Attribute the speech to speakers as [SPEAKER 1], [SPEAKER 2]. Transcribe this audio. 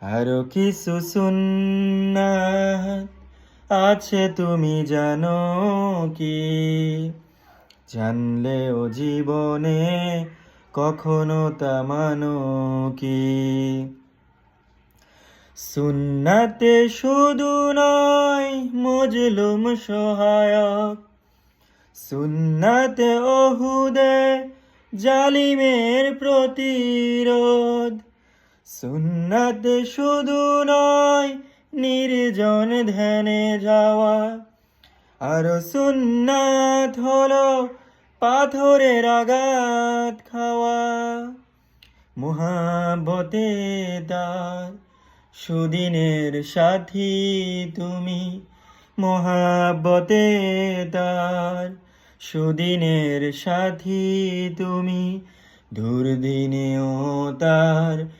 [SPEAKER 1] আরও কিছু সুন্নাত আছে তুমি জানো কি? জানলেও জীবনে কখনো তা মানো কি? সুন্নাতে শুধু নয়, মজলুম সহায়ক। সুন্নাতে ওহুদে জালিমের প্রতিরোধ। সুন্নাতে শুধু নয়, নির্জন ধ্যানে যাওয়া। আর সুন্নাত হলো পাথরের আঘাত খাওয়া। মহাবতে তার সুদিনের সাথী তুমি। মহাবতে তার সুদিনের সাথী তুমি। দুর্দিনেও তার